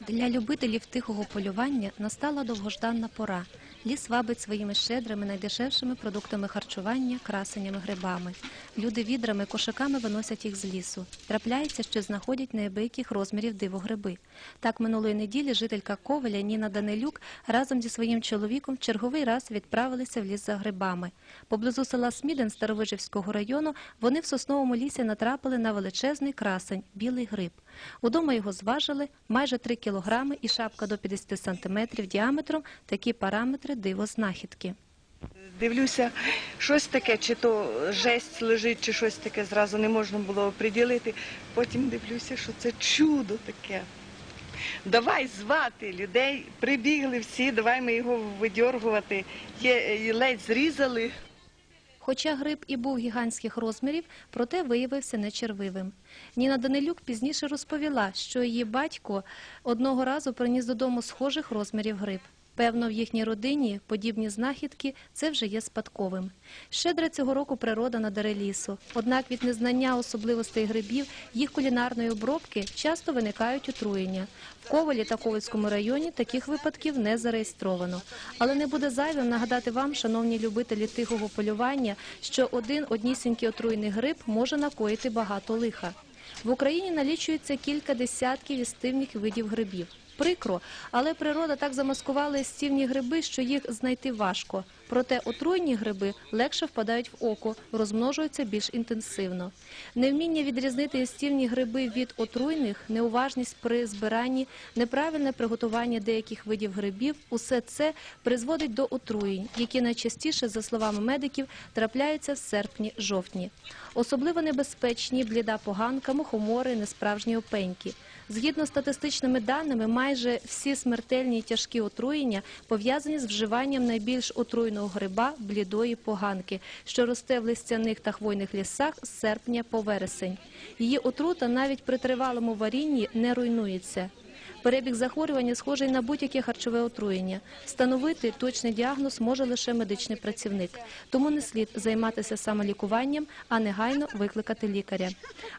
Для любителів тихого полювання настала довгожданна пора. Ліс вабить своїми щедрими, найдешевшими продуктами харчування, красеннями, грибами. Люди відрами, кошиками виносять їх з лісу. Трапляється, що знаходять неабияких розмірів дивогриби. Так минулої неділі жителька Ковеля Ніна Данилюк разом зі своїм чоловіком черговий раз відправилися в ліс за грибами. Поблизу села Сміден Старовижівського району вони в сосновому лісі натрапили на величезний красень – білий гриб. Удома його зважили майже 3 кілограми і шапка до 50 сантиметрів діаметром – такі параметри дивознахідки. Дивлюся, щось таке, чи то жесть лежить, чи щось таке зразу не можна було оприділити. Потім дивлюся, що це чудо таке. Давай звати людей, прибігли всі, давай ми його видьоргувати. Є, ледь зрізали. Хоча гриб і був гігантських розмірів, проте виявився не червивим. Ніна Данилюк пізніше розповіла, що її батько одного разу приніс додому схожих розмірів гриб. Певно, в їхній родині подібні знахідки – це вже є спадковим. Щедра цього року природа надаре лісу. Однак від незнання особливостей грибів, їх кулінарної обробки часто виникають отруєння. В Ковалі та Ковальському районі таких випадків не зареєстровано. Але не буде зайвим нагадати вам, шановні любителі тихого полювання, що один однісінький отруйний гриб може накоїти багато лиха. В Україні налічується кілька десятків істивних видів грибів. Прикро, але природа так замаскувала істівні гриби, що їх знайти важко. Проте отруйні гриби легше впадають в око, розмножуються більш інтенсивно. Невміння відрізнити істівні гриби від отруйних, неуважність при збиранні, неправильне приготування деяких видів грибів – усе це призводить до отруєнь, які найчастіше, за словами медиків, трапляються в серпні-жовтні. Особливо небезпечні бліда поганка, мухомори, несправжні опеньки. Згідно з статистичними даними, майже всі смертельні і тяжкі отруєння пов'язані з вживанням найбільш отруйного гриба блідої поганки, що росте в листяних та хвойних лісах з серпня по вересень. Її отрута навіть при тривалому варінні не руйнується. Перебіг захворювання схожий на будь-яке харчове отруєння. Встановити точний діагноз може лише медичний працівник. Тому не слід займатися самолікуванням, а негайно викликати лікаря.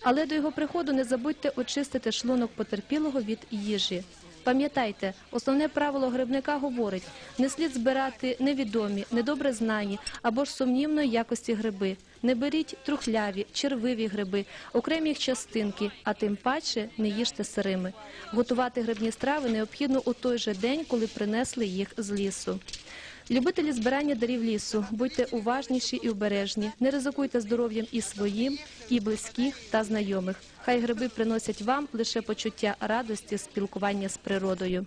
Але до його приходу не забудьте очистити шлунок потерпілого від їжі. Пам'ятайте, основне правило грибника говорить, не слід збирати невідомі, недобре знані або ж сумнівної якості гриби. Не беріть трухляві, червиві гриби, окремі їх частинки, а тим паче не їжте сирими. Готувати грибні страви необхідно у той же день, коли принесли їх з лісу. Любителі збирання дарів лісу, будьте уважніші і обережні, не ризикуйте здоров'ям і своїм, і близьких та знайомих. Хай гриби приносять вам лише почуття радості, спілкування з природою.